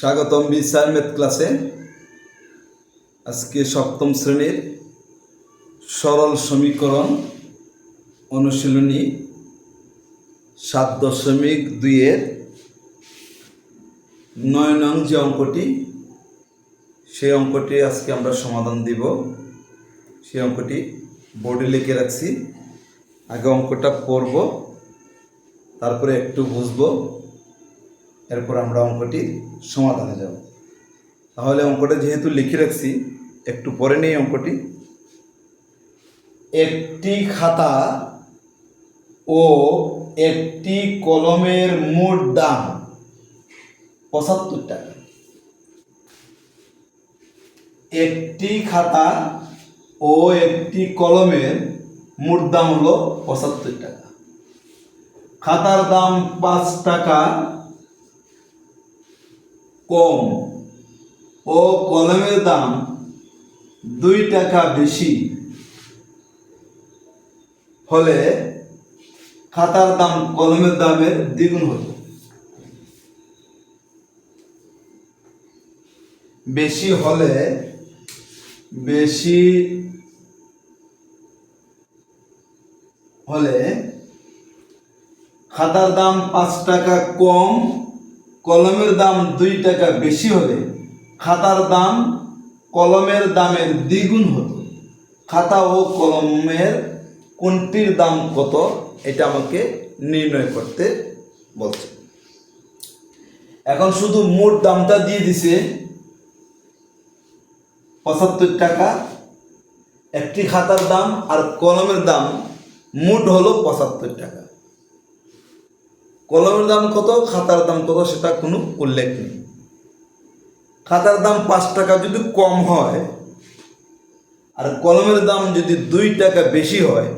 স্বাগতম বিচার ম্যাথ ক্লাসে। আজকে সপ্তম শ্রেণির সরল সমীকরণ অনুশীলনী সাত দশমিক দুইয়ের নয় নং যে অঙ্কটি, সেই অঙ্কটি আজকে আমরা সমাধান দিব। সেই অঙ্কটি বোর্ডে লিখে রাখছি। আগে অঙ্কটা পড়ব, তারপরে একটু বুঝব। এরপর আমরা অঙ্কটির সমাধানে যাব। তাহলে অঙ্কটা যেহেতু লিখে রাখছি, একটু পরে নেই অঙ্কটি। একটি খাতা ও একটি কলমের মোট দাম পঁচাত্তর টাকা। একটি খাতা ও একটি কলমের মোট দাম হলো পঁচাত্তর টাকা। খাতার দাম পাঁচ টাকা কম ও কলমের দাম দুই টাকা বেশি। হলে খাতার দাম কলমের দামের দ্বিগুণ হতো। বেশি হলে বেশি হলে খাতার দাম পাঁচ টাকা কম কলমের দাম দুই টাকা বেশি হলে খাতার দাম কলমের দামের দ্বিগুণ হতো। খাতা ও কলমের কোনটির দাম কত এটা আমাকে নির্ণয় করতে বলছে। এখন শুধু মোট দামটা দিয়ে দিছে পঁচাত্তর টাকা। একটি খাতার দাম আর কলমের দাম মোট হলো পঁচাত্তর টাকা। কলমের দাম কত, খাতার দাম কত সেটা কোনো উল্লেখ নেই। খাতার দাম পাঁচ টাকা যদি কম হয়, আর কলমের দাম যদি দুই টাকা বেশি হয়,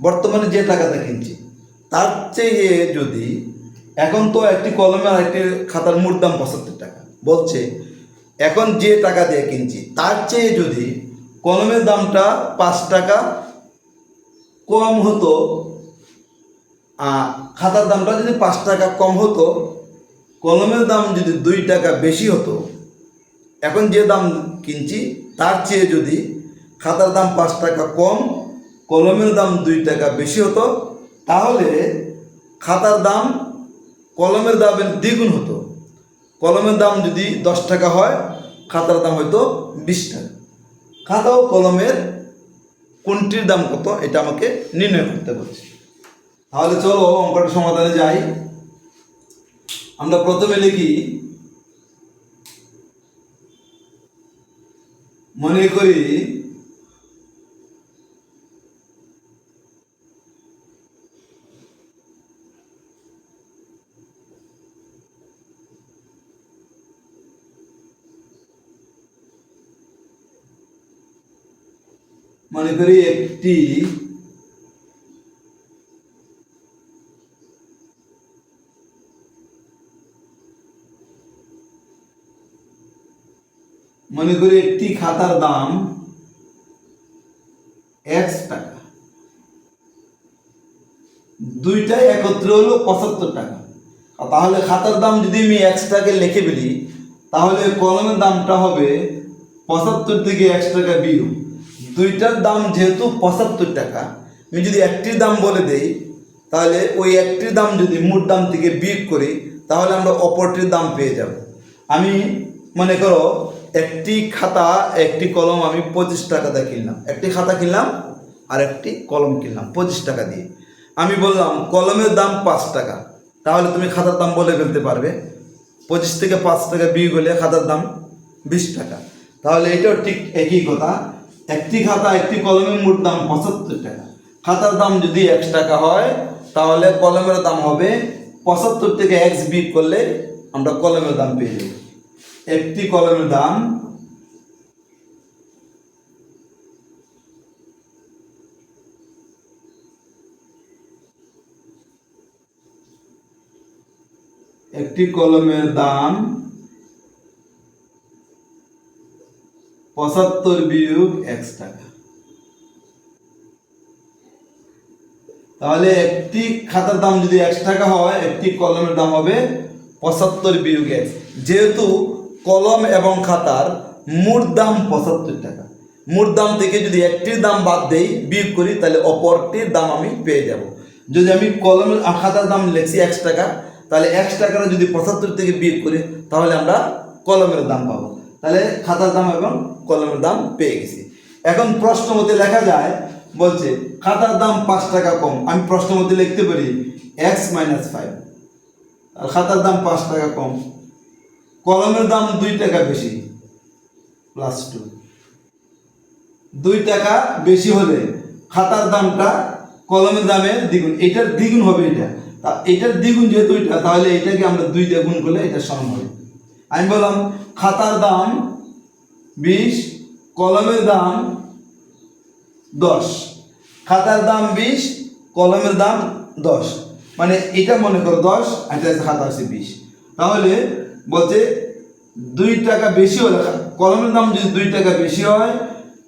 বর্তমানে যে টাকাটা কিনছি, তার চেয়ে যদি এখন তো একটি কলমে আর একটি খাতার মোট দাম পঁচাত্তর টাকা, বলছে এখন যে টাকা দিয়ে কিনছি, তার চেয়ে যদি কলমের দামটা পাঁচ টাকা কম হতো খাতার দামটা যদি পাঁচ টাকা কম হতো, কলমের দাম যদি দুই টাকা বেশি হতো, এখন যে দাম কিনছি, তার চেয়ে যদি খাতার দাম পাঁচ টাকা কম, কলমের দাম দুই টাকা বেশি হতো, তাহলে খাতার দাম কলমের দামের দ্বিগুণ হতো। কলমের দাম যদি দশ টাকা হয়, খাতার দাম হয়তো বিশ টাকা। খাতা ও কলমের কোনটির দাম কত, এটা আমাকে নির্ণয় করতে বলছে। তাহলে চলো অঙ্কটা সমাধানে যাই। আমরা প্রথমে লিখি মনে করি মনে করি একটি মনে করি একটি খাতার দাম এক্স টাকা। দুইটাই একত্রে হলো পঁচাত্তর টাকা। তাহলে খাতার দাম যদি আমি এক্স টাকা লিখে ফেলি, তাহলে কলমের দামটা হবে পঁচাত্তর থেকে একশো টাকা বিয়োগ। দুইটার দাম যেহেতু পঁচাত্তর টাকা, আমি যদি একটির দাম বলে দেই, তাহলে ওই একটির দাম যদি মোট দাম থেকে বিয়োগ করি, তাহলে আমরা অপরটির দাম পেয়ে যাব। আমি মনে করো একটি খাতা, একটি কলম আমি পঁচিশ টাকা দিয়ে কিনলাম। একটি খাতা কিনলাম আর একটি কলম কিনলাম, পঁচিশ টাকা দিয়ে। আমি বললাম, কলমের দাম পাঁচ টাকা। তাহলে তুমি খাতার দাম বলে ফেলতে পারবে। পঁচিশ থেকে পাঁচ টাকা বিয়োগ হলে খাতার দাম বিশ টাকা। তাহলে এটাও ঠিক একই কথা। একটি খাতা, একটি কলমের মোট দাম পঁচাত্তর টাকা। খাতার দাম যদি একশো টাকা হয়, তাহলে কলমের দাম হবে পঁচাত্তর থেকে এক্স বিয়োগ করলে আমরা কলমের দাম পেয়ে যাব। একটি কলমের দাম একটি কলমের দাম পঁচাত্তর বিয়োগ এক্স টাকা। তাহলে একটি খাতার দাম যদি একশো টাকা হয়, একটি কলমের দাম হবে পঁচাত্তর বিয়োগ এক যেহেতু কলম এবং খাতার মোট দাম পঁচাত্তর টাকা। মোট দাম থেকে যদি একটির দাম বাদ দেই বিয়োগ করি তাহলে অপরটির দাম আমি পেয়ে যাব। যদি আমি কলমের আ, খাতার দাম লিখছি একশো টাকা তাহলে একশো টাকাটা যদি পঁচাত্তর থেকে বিয়োগ করি তাহলে আমরা কলমের দাম পাবো। তাহলে খাতার দাম এবং কলমের দাম পেয়ে গেছি। এখন প্রশ্ন মতে লেখা যায় বলছে খাতার দাম পাঁচ টাকা কম। আমি প্রশ্ন মতে লিখতে পারি এক্স মাইনাস ফাইভ। আর খাতার দাম পাঁচ টাকা কম। কলমের দাম দুই টাকা বেশি প্লাস টু দুই টাকা বেশি হলে খাতার দামটা কলমের দামের দ্বিগুণ, এটার দ্বিগুণ হবে এটা। তা এটার দ্বিগুণ যেহেতু এটা, তাহলে এটাকে আমরা দুই দিয়ে গুণ করলে এটা সমান হবে। আমি বললাম, খাতার দাম বিশ, কলমের দাম দশ। খাতার দাম বিশ, কলমের দাম দশ। মানে এটা মনে করো দশ, আর খাতা হচ্ছে বিশ। তাহলে বলছে, দুই টাকা বেশি হলে কলমের দাম যদি দুই টাকা বেশি হয়,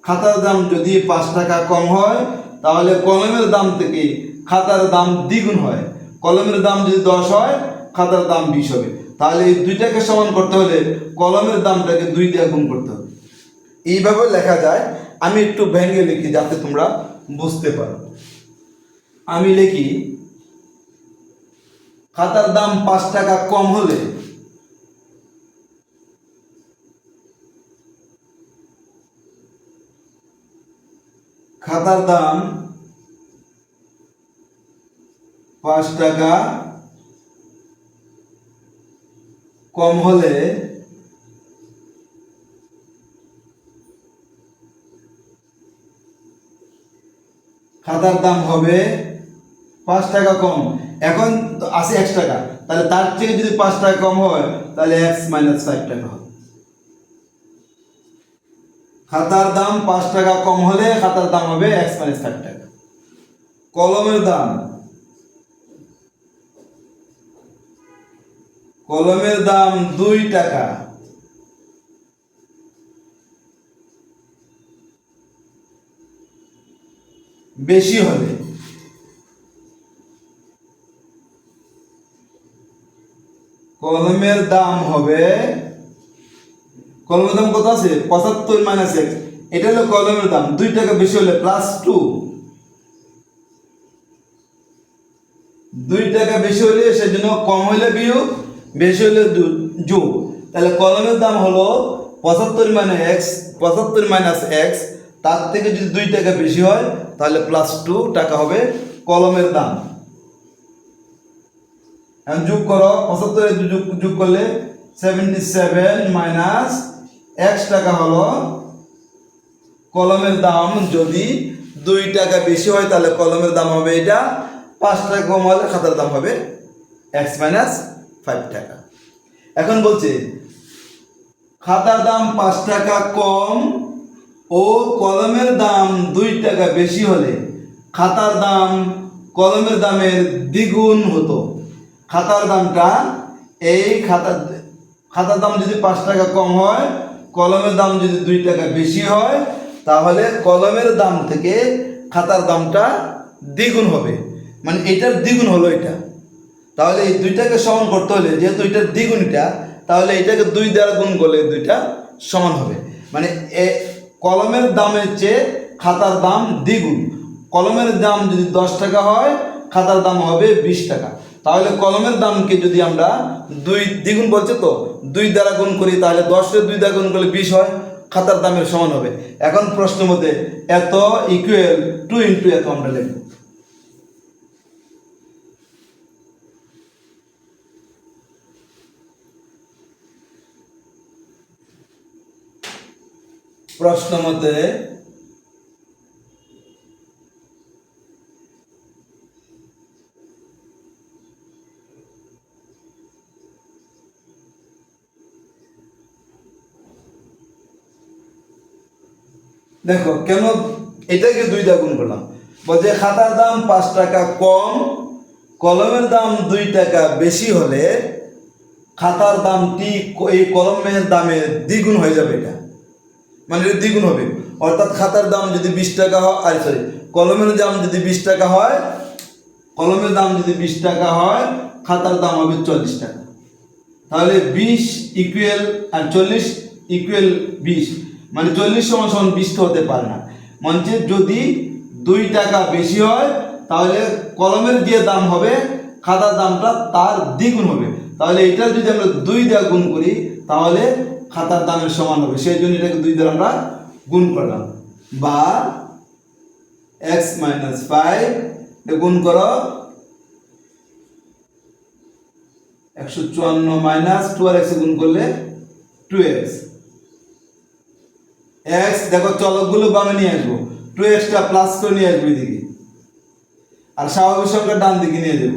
খাতার দাম যদি পাঁচ টাকা কম হয়, তাহলে কলমের দাম থেকে খাতার দাম দ্বিগুণ হয়। কলমের দাম যদি দশ হয়, খাতার দাম বিশ হবে। তাহলে এই দুইটাকে সমান করতে হলে কলমের দামটাকে দুই দিয়ে গুণ করতে হবে। এইভাবে লেখা যায়। আমি একটু ভেঙে লিখি যাতে তোমরা বুঝতে পারো। আমি লিখি, খাতার দাম পাঁচ টাকা কম হলে খাতার দাম পাঁচ টাকা কম হলে খাতার দাম হবে পাঁচ টাকা কম। এখন আছে একশো টাকা। তাহলে তার থেকে যদি পাঁচ টাকা কম হয়, তাহলে এক্স মাইনাস ফাইভ টাকা হবে। খাতার দাম পাঁচ টাকা কম হলে খাতার দাম হবে এক্স মাইনাস ফাইভ টাকা। কলমের দাম। কলমের দাম দুই টাকা। বেশি হলে। কলমের দাম হবে কলমের দাম কত আছে? পঁচাত্তর মাইনাস এক্স এটা হলো কলমের দাম। দুই টাকা বেশি হলে প্লাস টু দুই টাকা বেশি হলে সেজন্য কম হলে বিয়োগ, বেশি হলে যোগ। তাহলে কলমের দাম হলো পঁচাত্তর মানে এক্স পঁচাত্তর মাইনাস এক্স তার থেকে যদি দুই টাকা বেশি হয়, তাহলে প্লাস টু টাকা হবে কলমের দাম। যোগ করো, পঁচাত্তরে যোগ করলে সেভেন্টি সেভেন মাইনাস এক্স টাকা হলো কলমের দাম, যদি দুই টাকা বেশি হয় তাহলে কলমের দাম হবে এটা, পাঁচ টাকা কম হলে খাতার দাম হবে এক্স মাইনাস ফাইভ টাকা। এখন বলছে, খাতার দাম পাঁচ টাকা কম ও কলমের দাম দুই টাকা বেশি হলে খাতার দাম কলমের দামের দ্বিগুণ হতো। খাতার দামটা এই খাতার খাতার দাম যদি পাঁচ টাকা কম হয় কলমের দাম যদি দুই টাকা বেশি হয়, তাহলে কলমের দাম থেকে খাতার দামটা দ্বিগুণ হবে। মানে এটার দ্বিগুণ হলো এটা। তাহলে এই দুইটাকে সমান করতে হলে, যেহেতু এটার দ্বিগুণ এটা, তাহলে এটাকে দুই দ্বারা গুণ করলে দুইটা সমান হবে। মানে এ, কলমের দামের চেয়ে খাতার দাম দ্বিগুণ। কলমের দাম যদি দশ টাকা হয়, খাতার দাম হবে বিশ টাকা। তাহলে কলমের দামকে যদি আমরা দুই দ্বিগুণ বলছে তো, দুই দ্বারা গুণ করি, তাহলে দশের দুই দ্বারা গুণ করলে বিশ হয়, খাতার দামের সমান হবে। এখন প্রশ্ন মধ্যে এত ইকুয়াল টু ইন্টু এত আমরা লিখব। প্রশ্ন মতে দেখো, কেন এটাকে দুই দা গুণ করলাম? বলছে, খাতার দাম পাঁচ টাকা কম, কলমের দাম দুই টাকা বেশি হলে খাতার দামটি এই কলমের দামের দ্বিগুণ হয়ে যাবে এটা। মানে এটা দ্বিগুণ হবে। অর্থাৎ খাতার দাম যদি বিশ টাকা হয়, আর সরি কলমের দাম যদি বিশ টাকা হয়, কলমের দাম যদি বিশ টাকা হয়, খাতার দাম হবে চল্লিশ টাকা। তাহলে বিশ ইকুয়াল আর চল্লিশ ইকুয়াল বিশ। মানে চল্লিশ সমান সমান বিশ হতে পারে না। মানে যদি দুই টাকা বেশি হয়, তাহলে কলমের যে দাম হবে, খাতার দামটা তার দ্বিগুণ হবে। তাহলে এটা যদি আমরা দুই দিয়ে গুণ করি, তাহলে খাতার দামের সমান হবে। সেই জন্য এটাকে দুই দিয়ে আমরা গুণ করলাম। বা এক্স মাইনাস ফাইভ গুণ করো। একশো চুয়ান্ন মাইনাস টু আর এক্স গুণ করলে টু এক্স এক্স দেখো চলকগুলো বামে নিয়ে আসব। টু এক্সটা প্লাস করে নিয়ে আসব এদিকে। আর স্বাভাবিক সংখ্যা ডান দিকে নিয়ে যাব।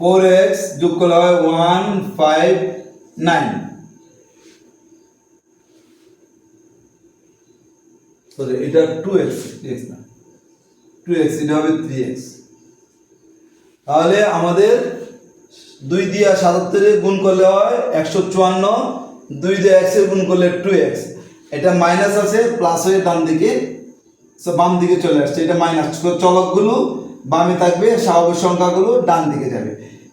ফোর এক্স যোগ করলে হয় ওয়ান ফাইভ নাইন সরি এটা টু এক্স এক্স না। টু এক্স এটা হবে থ্রি এক্স তাহলে আমাদের দুই দিয়ে সাতাত্তরে গুণ করলে হয় একশো চুয়ান্ন, দুই দিয়ে এক্সের গুণ করলে টু এক্স এটা মাইনাস আছে প্লাস হয়ে ডান দিকে বাম দিকে চলে আসছে, এটা মাইনাস চলকগুলো বামে থাকবে, স্বাভাবিক সংখ্যাগুলো ডান দিকে যাবে।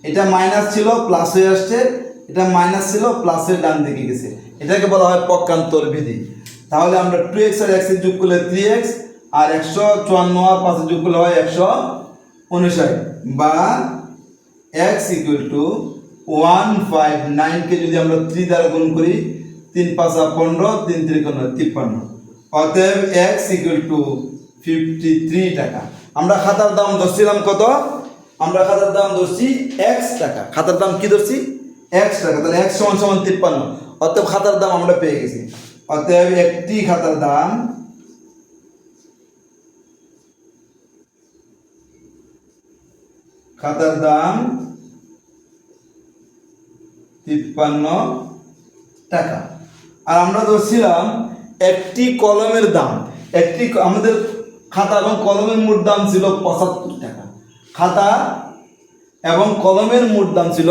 এটা মাইনাস ছিল প্লাস হয়ে আসছে, এটা মাইনাস ছিল প্লাসের ডান দিকে গেছে। এটাকে বলা হয় পক্ষান্তর বিধি। তাহলে আমরা টু এক্স আর এক্সের যোগ করলে থ্রি এক্স আর একশো চুয়ান্ন আর পাঁচের যোগ করলে হয় একশো উনষাট। বা X equal to one five নাইনকে যদি আমরা থ্রি দ্বারা গুণ করি, তিন পাঁচা পনেরো, তিন ত্রিকোণ তিপ্পান্ন। অতএব X equal to fifty three টাকা। আমরা খাতার দাম ধরছিলাম কত? আমরা খাতার দাম ধরছি এক্স টাকা। খাতার দাম কি ধরছি? এক্স টাকা। তাহলে এক্স সমান সমান তিপ্পান্ন। অতএব খাতার দাম আমরা পেয়ে গেছি। অতএব একটি খাতার দাম খাতার দাম তিপ্পান্ন টাকা। আর আমরা ধরছিলাম একটি কলমের দাম। একটি আমাদের খাতা এবং কলমের মোট দাম ছিল পঁচাত্তর টাকা। খাতা এবং কলমের মোট দাম ছিল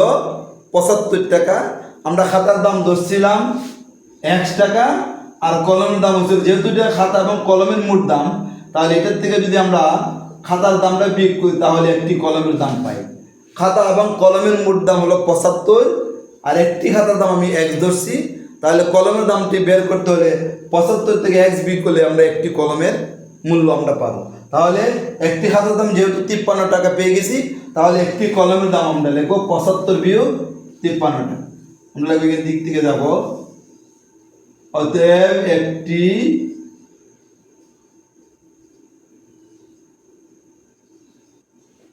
পঁচাত্তর টাকা। আমরা খাতার দাম ধরছিলাম একশো টাকা আর কলমের দাম হচ্ছে যেহেতু এটা খাতা এবং কলমের মোট দাম, তাহলে এটার থেকে যদি আমরা খাতার দামটা বিয়োগ করি, তাহলে একটি কলমের দাম পাই। খাতা এবং কলমের মোট দাম হলো পঁচাত্তর, আর একটি খাতার দাম আমি এক ধরছি। তাহলে কলমের দামটি বের করতে হলে পঁচাত্তর থেকে এক্স বিয়োগ করলে আমরা একটি কলমের মূল্য আমরা পাবো। তাহলে একটি খাতার দাম যেহেতু তিপ্পান্ন টাকা পেয়ে গেছি, তাহলে একটি কলমের দাম আমরা লিখব পঁচাত্তর বিয়োগ তিপ্পান্ন টাকা। আমরা দিক থেকে যাব। অতএব একটি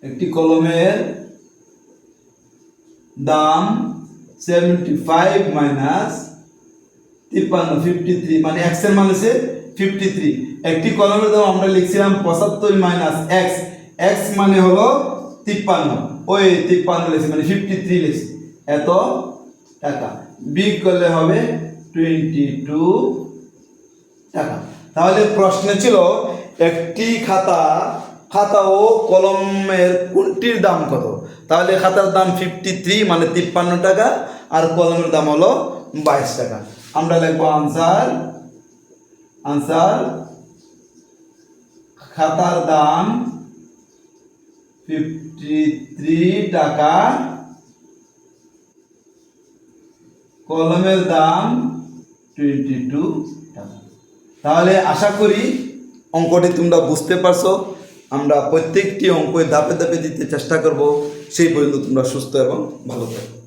একটি কলমের দাম সেভেন্টি ফাইভ মাইনাস তিপ্পান্ন ফিফটি থ্রি মানে এক্সের মান হচ্ছে ফিফটি থ্রি একটি কলমের দাম আমরা লিখছিলাম পঁচাত্তর মাইনাস এক্স এক্স মানে হলো তিপ্পান্ন। ওই তিপ্পান্ন লিখছি মানে ফিফটি থ্রি লিখছি। এত টাকা। বিগ করলে হবে টোয়েন্টি টু টাকা। তাহলে প্রশ্ন ছিল, একটি খাতা খাতা ও কলমের কোনটির দাম কত? তাহলে খাতার দাম ফিফটি থ্রি মানে তিপ্পান্ন টাকা, আর কলমের দাম হলো বাইশ টাকা। আমরা লিখব আনসার আনসার, খাতার দাম ফিফটি থ্রি টাকা, কলমের দাম টোয়েন্টি টু তাহলে আশা করি অঙ্কটি তোমরা বুঝতে পারছ। আমরা প্রত্যেকটি অঙ্ক ধাপে ধাপে দিতে চেষ্টা করব। সেই পর্যন্ত তোমরা সুস্থ এবং ভালো থাকো।